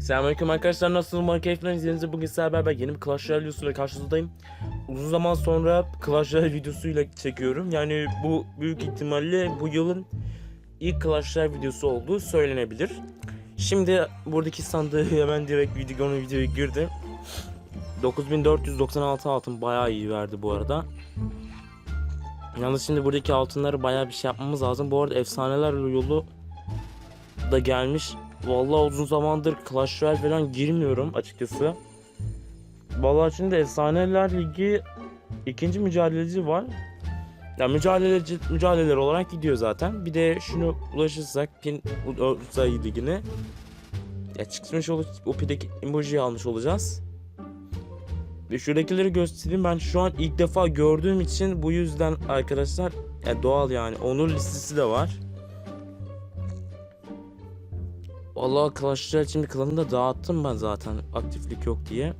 Selamünaleyküm arkadaşlar nasılsınız? Umarım keyifler izlediğinizde bugün sizlerle beraber yeni bir Clash Royale videosuyla karşınızdayım. Uzun zaman sonra Clash Royale videosuyla çekiyorum. Yani bu büyük ihtimalle bu yılın ilk Clash Royale videosu olduğu söylenebilir. Şimdi buradaki sandığı hemen direkt videonun videoya girdim. 9496 altın bayağı iyi verdi bu arada. Yalnız şimdi buradaki altınları bayağı bir şey yapmamız lazım. Bu arada efsaneler yolu da gelmiş. Vallahi uzun zamandır Clash Royale falan girmiyorum açıkçası. Vallahi şimdi Efsaneler Ligi ikinci mücadeleci var. Ya mücadeleci mücadeleler olarak gidiyor zaten. Bir de şunu ulaşırsak pin sayı ligine ya çıkmış olup o pideki emojiyi almış olacağız. Ve şuradakileri göstereyim ben şu an ilk defa gördüğüm için bu yüzden arkadaşlar ya doğal yani onur listesi de var. Vallahi Clash Royale şimdi klanı da dağıttım ben zaten aktiflik yok diye.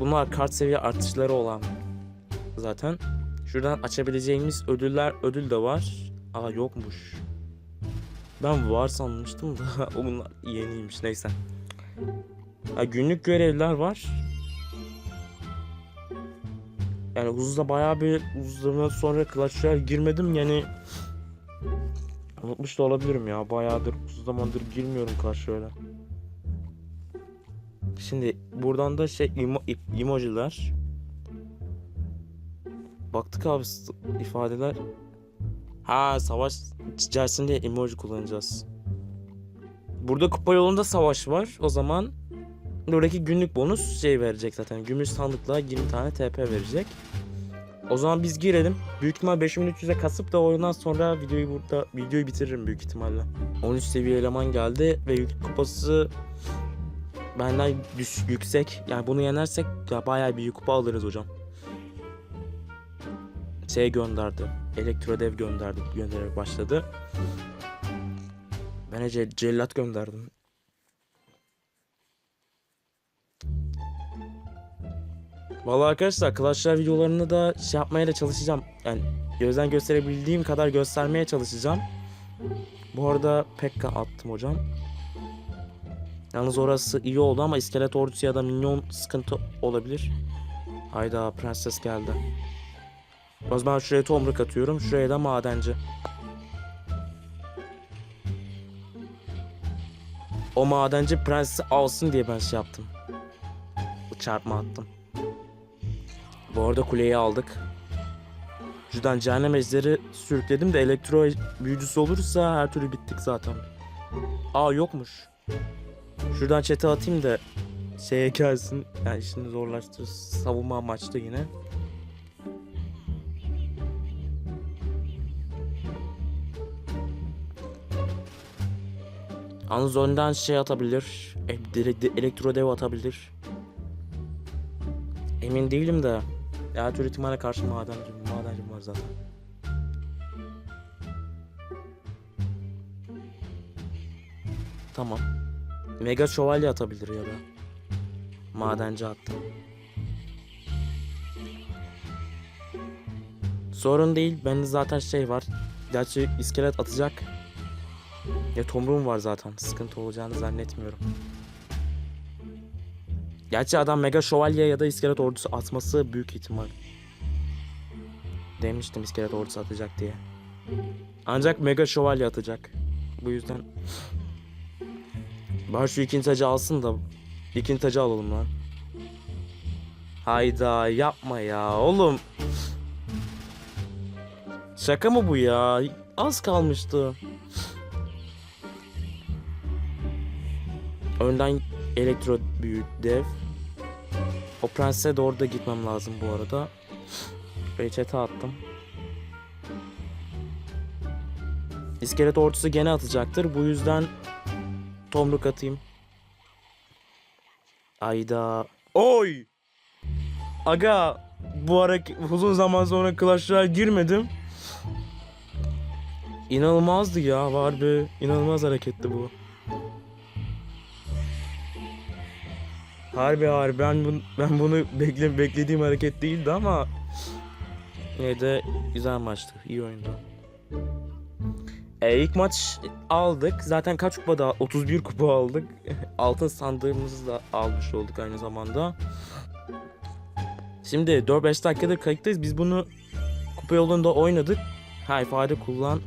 Bunlar kart seviye artışları olan zaten. Şuradan açabileceğimiz ödüller ödül de var. Aa yokmuş. Ben var sanmıştım da o bunlar yeniymiş neyse. Ha, günlük görevler var. Yani huzurda bayağı bir uzun sonra Clash girmedim yani Unutmuş da olabilirim ya. Bayağıdır uzun zamandır girmiyorum karşı öyle. Şimdi buradan da şey emo, emojiler. Baktık abi ifadeler. Ha savaş içerisinde emoji kullanacağız. Burada kupa yolunda savaş var. O zaman buradaki günlük bonus şey verecek zaten. Gümüş sandıkla 20 tane TP verecek. O zaman biz girelim. Büyük ihtimal 5300'e kasıp da oyundan sonra videoyu burada videoyu bitiririm büyük ihtimalle. 13 seviye eleman geldi ve yük kupası benden yüksek. Yani bunu yenersek ya bayağı bir yük kupa alırız hocam. Şey gönderdi. Elektrodev gönderdi. Göndererek başladı. Ben cellat gönderdim. Vallahi arkadaşlar Clash Royale videolarını da şey yapmaya da çalışacağım. Yani gözden gösterebildiğim kadar göstermeye çalışacağım. Bu arada Pekka attım hocam. Yalnız orası iyi oldu ama iskelet ordusu ya da minyon sıkıntı olabilir. Hayda prenses geldi. O zaman şuraya tomruk atıyorum. Şuraya da madenci. O madenci prensi alsın diye ben şey yaptım. Çarpma attım. Bu arada kuleyi aldık. Şuradan cehennem ejderi sürükledim de elektro büyücüsü olursa her türlü bittik zaten. Aa yokmuş. Şuradan çete atayım da şeye gelsin. Yani işini zorlaştırır. Savunma amaçlı yine. Yalnız önden şey atabilir. e, elektro dev atabilir. Emin değilim de. Her türlü ihtimale karşı madencim, madencim var zaten. Tamam. Mega şövalye atabilir ya da. Madenci attı. Sorun değil. Bende zaten şey var. Gerçi iskelet atacak. Ya tomruğum var zaten. Sıkıntı olacağını zannetmiyorum. Gerçi adam mega şövalye ya da iskelet ordusu atması büyük ihtimal. Demiştim iskelet ordusu atacak diye. Ancak mega şövalye atacak. Bu yüzden ben şu ikinci tacı alsın da ikinci tacı alalım lan. Hayda yapma ya oğlum. Şaka mı bu ya? Az kalmıştı. Önden elektro büyü dev. O prense doğru da gitmem lazım bu arada. Reçete attım. İskelet ordusu gene atacaktır. Bu yüzden tomruk atayım. Ayda. Oy! Aga bu ara uzun zaman sonra Clash girmedim. İnanılmazdı ya var bir inanılmaz hareketti bu. Harbi harbi ben, bun, ben bunu bekle, beklediğim hareket değildi ama yine de güzel maçtı. iyi oyundu. E, ilk maç aldık. Zaten kaç kupa da 31 kupa aldık. Altın sandığımızı da almış olduk aynı zamanda. Şimdi 4-5 dakikadır kayıttayız. Biz bunu kupa yolunda oynadık. Ha ifade kullan.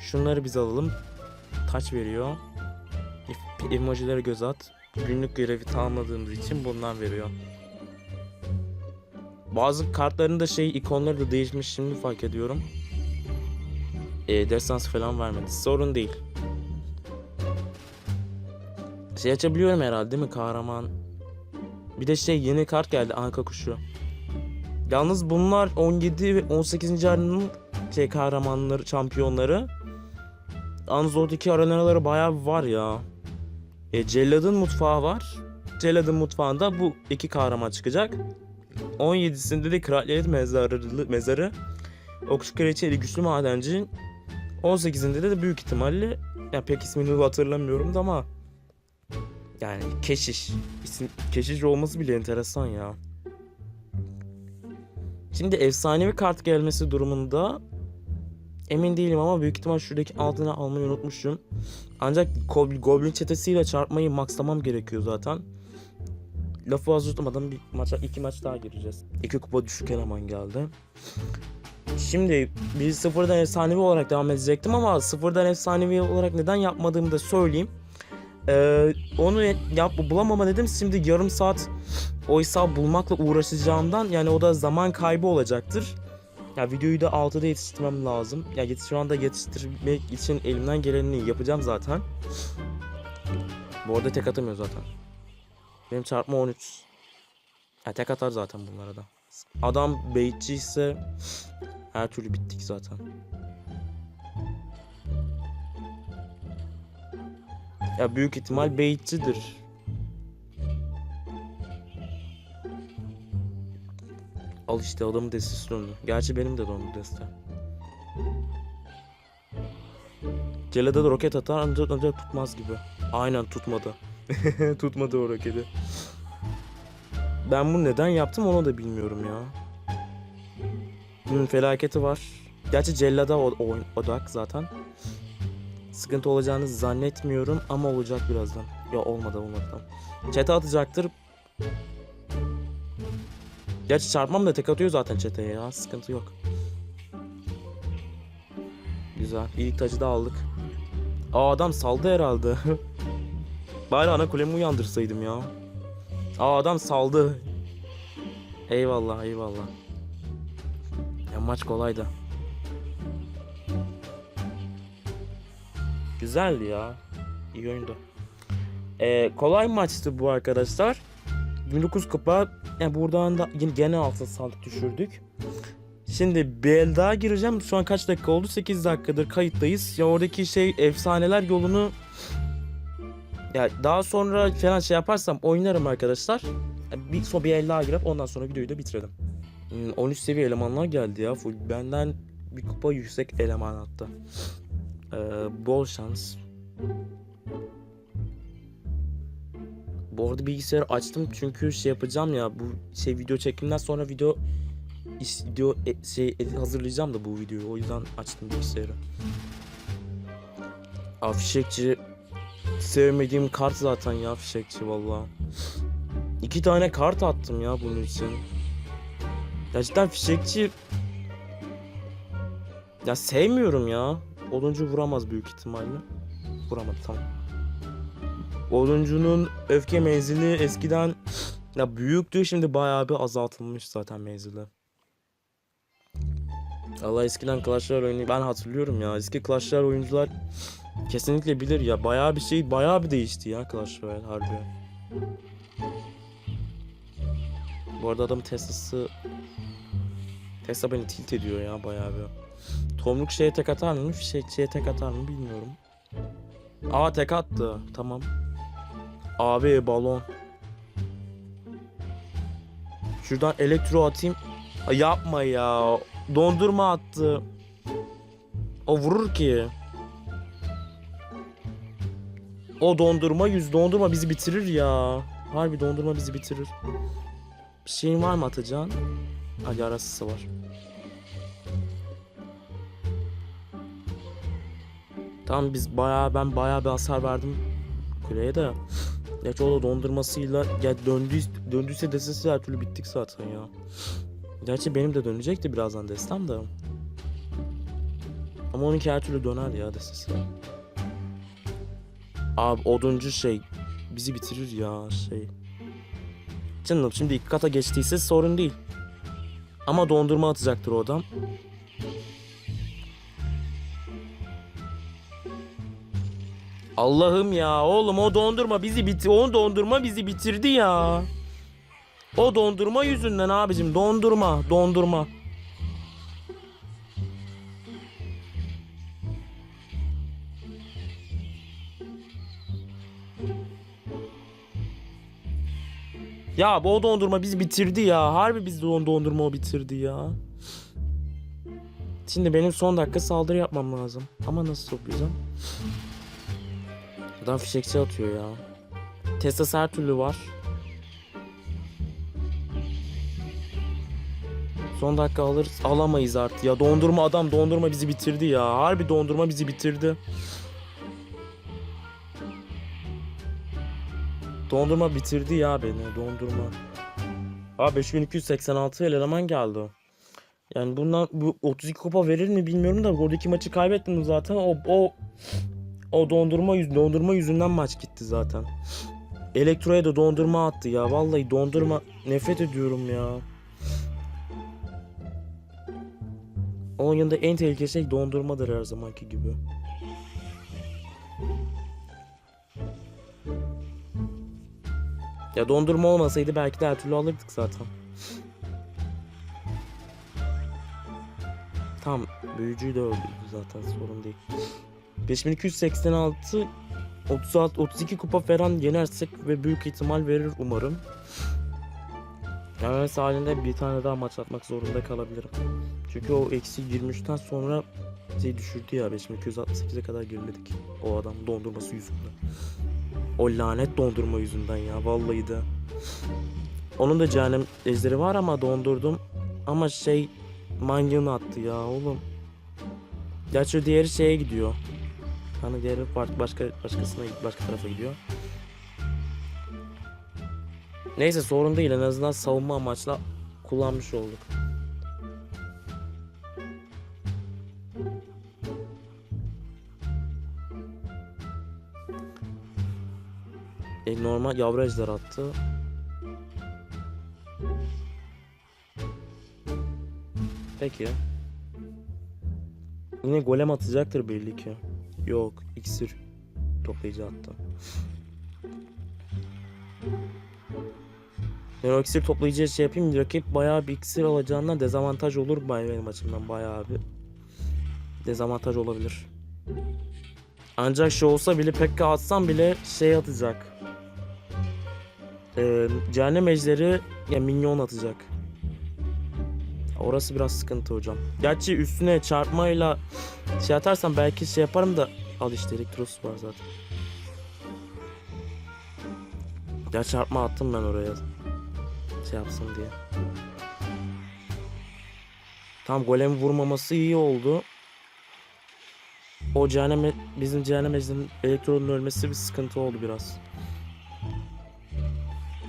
Şunları biz alalım. Taç veriyor. Emojilere göz at. Günlük görevi tamamladığımız için bundan veriyor. Bazı kartların da şey ikonları da değişmiş şimdi fark ediyorum. E, destans falan vermedi. Sorun değil. Şey açabiliyorum herhalde değil mi kahraman? Bir de şey yeni kart geldi anka kuşu. Yalnız bunlar 17 ve 18. arenanın şey kahramanları, şampiyonları. Yalnız oradaki arenaları bayağı var ya. E, Cellad'ın mutfağı var. Cellad'ın mutfağında bu iki kahraman çıkacak. 17'sinde de kraliyet mezarı, mezarı Okçu Kraliçeli Güçlü Madenci 18'inde de, büyük ihtimalle ya pek ismini hatırlamıyorum da ama yani keşiş isim keşiş olması bile enteresan ya. Şimdi efsanevi kart gelmesi durumunda emin değilim ama büyük ihtimal şuradaki altını almayı unutmuşum. Ancak Goblin, çetesiyle çarpmayı maxlamam gerekiyor zaten. Lafı fazla tutmadan bir maça iki maç daha gireceğiz. İki kupa düşük eleman geldi. Şimdi biz sıfırdan efsanevi olarak devam edecektim ama sıfırdan efsanevi olarak neden yapmadığımı da söyleyeyim. Ee, onu yap bulamama dedim. Şimdi yarım saat o hesabı bulmakla uğraşacağımdan yani o da zaman kaybı olacaktır. Ya videoyu da 6'da yetiştirmem lazım. Ya yetiş şu anda yetiştirmek için elimden geleni yapacağım zaten. Bu arada tek atamıyor zaten. Benim çarpma 13. Ya tek atar zaten bunlara da. Adam baitçi ise her türlü bittik zaten. Ya büyük ihtimal baitçidir. Al işte adamın destesi döndü. Gerçi benim de döndü deste. Celada da roket atar ancak, ancak tutmaz gibi. Aynen tutmadı. tutmadı o roketi. Ben bunu neden yaptım onu da bilmiyorum ya. Bunun felaketi var. Gerçi Cellada odak zaten. Sıkıntı olacağını zannetmiyorum ama olacak birazdan. Ya olmadı olmadı. Çete atacaktır. Gerçi çarpmam da tek atıyor zaten çeteye ya. Sıkıntı yok. Güzel. İlk tacı da aldık. Aa adam saldı herhalde. Bari ana kulemi uyandırsaydım ya. Aa adam saldı. Eyvallah eyvallah. Ya maç kolaydı. Güzeldi ya. İyi oyundu. Ee, kolay maçtı bu arkadaşlar. 19 kupa. Yani buradan da yine gene altı sandık düşürdük. Şimdi bir el daha gireceğim. Şu an kaç dakika oldu? 8 dakikadır kayıttayız. Ya oradaki şey efsaneler yolunu ya daha sonra falan şey yaparsam oynarım arkadaşlar. Ya Bir son bir el daha girip ondan sonra videoyu da bitirelim. Hmm, 13 seviye elemanlar geldi ya. Full benden bir kupa yüksek eleman hatta. Ee, bol şans. Bu arada bilgisayarı açtım çünkü şey yapacağım ya bu şey video çekimden sonra video video e, şey edit hazırlayacağım da bu videoyu o yüzden açtım bilgisayarı. Aa, fişekçi sevmediğim kart zaten ya fişekçi valla. İki tane kart attım ya bunun için. Gerçekten fişekçi ya sevmiyorum ya. Oduncu vuramaz büyük ihtimalle. Vuramadı tamam. Oduncunun öfke menzili eskiden ya büyüktü şimdi bayağı bir azaltılmış zaten menzili. Allah eskiden Clash Royale oyunu ben hatırlıyorum ya. Eski Clash Royale oyuncular kesinlikle bilir ya. Bayağı bir şey bayağı bir değişti ya Clash Royale harbi. Bu arada adamın Tesla'sı Tesla beni tilt ediyor ya bayağı bir. Tomruk şeye tek atar mı? Fişekçiye tek atar mı bilmiyorum. Aa tek attı. Tamam. Abi balon. Şuradan elektro atayım. Ay, yapma ya. Dondurma attı. O vurur ki. O dondurma yüz dondurma bizi bitirir ya. Harbi dondurma bizi bitirir. Bir şeyin var mı atacağın? Hadi arasısı var. Tamam biz bayağı ben bayağı bir hasar verdim kuleye de. Gerçi o da dondurmasıyla ya döndü, döndüyse desesi her türlü bittik zaten ya. Gerçi benim de dönecekti birazdan destem de. Ama onunki her türlü döner ya desesi. Abi oduncu şey bizi bitirir ya şey. Canım şimdi ilk kata geçtiyse sorun değil. Ama dondurma atacaktır o adam. Allah'ım ya oğlum o dondurma bizi bitti. O dondurma bizi bitirdi ya. O dondurma yüzünden abicim dondurma dondurma. Ya bu o dondurma bizi bitirdi ya. Harbi don dondurma o bitirdi ya. Şimdi benim son dakika saldırı yapmam lazım. Ama nasıl toplayacağım? Adam fişekçi atıyor ya. Teslas her türlü var. Son dakika alırız. Alamayız artık ya. Dondurma adam dondurma bizi bitirdi ya. Harbi dondurma bizi bitirdi. Dondurma bitirdi ya beni. Dondurma. Abi 5286 eleman geldi. Yani bundan bu 32 kupa verir mi bilmiyorum da oradaki maçı kaybettim zaten. O o o dondurma yüz dondurma yüzünden maç gitti zaten. Elektroya da dondurma attı ya. Vallahi dondurma nefret ediyorum ya. Onun yanında en tehlikeli şey dondurmadır her zamanki gibi. Ya dondurma olmasaydı belki de her türlü alırdık zaten. Tam büyücüyü de öldürdü zaten sorun değil. 5286 36 32 kupa falan yenersek ve büyük ihtimal verir umarım. Yani halinde bir tane daha maç atmak zorunda kalabilirim. Çünkü o eksi 23'ten sonra şey düşürdü ya 5268'e kadar geriledik. O adam dondurması yüzünden. O lanet dondurma yüzünden ya vallahi de. Onun da cehennem ejderi var ama dondurdum. Ama şey manyağını attı ya oğlum. Gerçi diğeri şeye gidiyor. Hani diğeri farklı başka başkasına başka tarafa gidiyor. Neyse sorun değil en azından savunma amaçla kullanmış olduk. E, normal yavru ejder attı. Peki. Yine golem atacaktır belli ki. Yok, iksir toplayıcı attı. Ben iksir toplayıcıya şey yapayım. Rakip bayağı bir iksir alacağından dezavantaj olur benim açımdan bayağı bir. Dezavantaj olabilir. Ancak şey olsa bile Pekka atsam bile şey atacak. Ee, cehennem ejderi ya minyon atacak. Orası biraz sıkıntı hocam. Gerçi üstüne çarpmayla şey atarsam belki şey yaparım da al işte elektros var zaten. Ya çarpma attım ben oraya. Şey yapsın diye. Tam golem vurmaması iyi oldu. O cehennem bizim cehennem ejderinin elektronun ölmesi bir sıkıntı oldu biraz.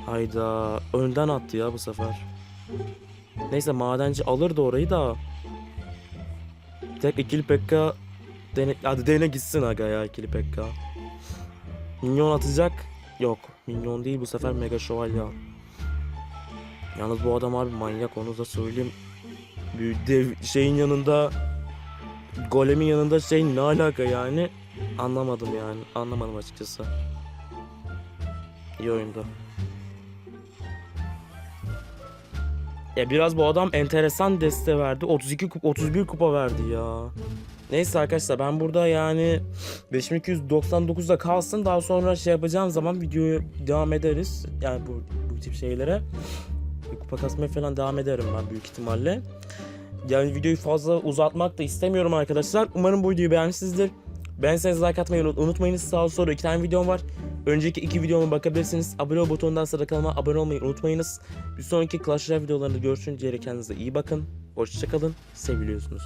Hayda önden attı ya bu sefer. Neyse madenci alırdı orayı da. Tek ikili pekka dene, hadi dene gitsin aga ya ikili pekka. Minyon atacak. Yok minyon değil bu sefer mega şövalye al. Yalnız bu adam abi manyak onu da söyleyeyim. Dev şeyin yanında golemin yanında şey ne alaka yani anlamadım yani anlamadım açıkçası. İyi oyunda. Ya biraz bu adam enteresan deste verdi. 32 kupa, 31 kupa verdi ya. Neyse arkadaşlar ben burada yani 5299'da kalsın. Daha sonra şey yapacağım zaman videoyu devam ederiz. Yani bu, bu tip şeylere. Kupa kasmaya falan devam ederim ben büyük ihtimalle. Yani videoyu fazla uzatmak da istemiyorum arkadaşlar. Umarım bu videoyu beğenmişsinizdir. Beğenseniz like atmayı unut- unutmayınız. Sağ sonra iki tane videom var. Önceki iki videoma bakabilirsiniz. Abone ol butonundan sonra kanalıma abone olmayı unutmayınız. Bir sonraki Clash Royale videolarında görüşünceye kendinize iyi bakın. Hoşçakalın. Seviliyorsunuz.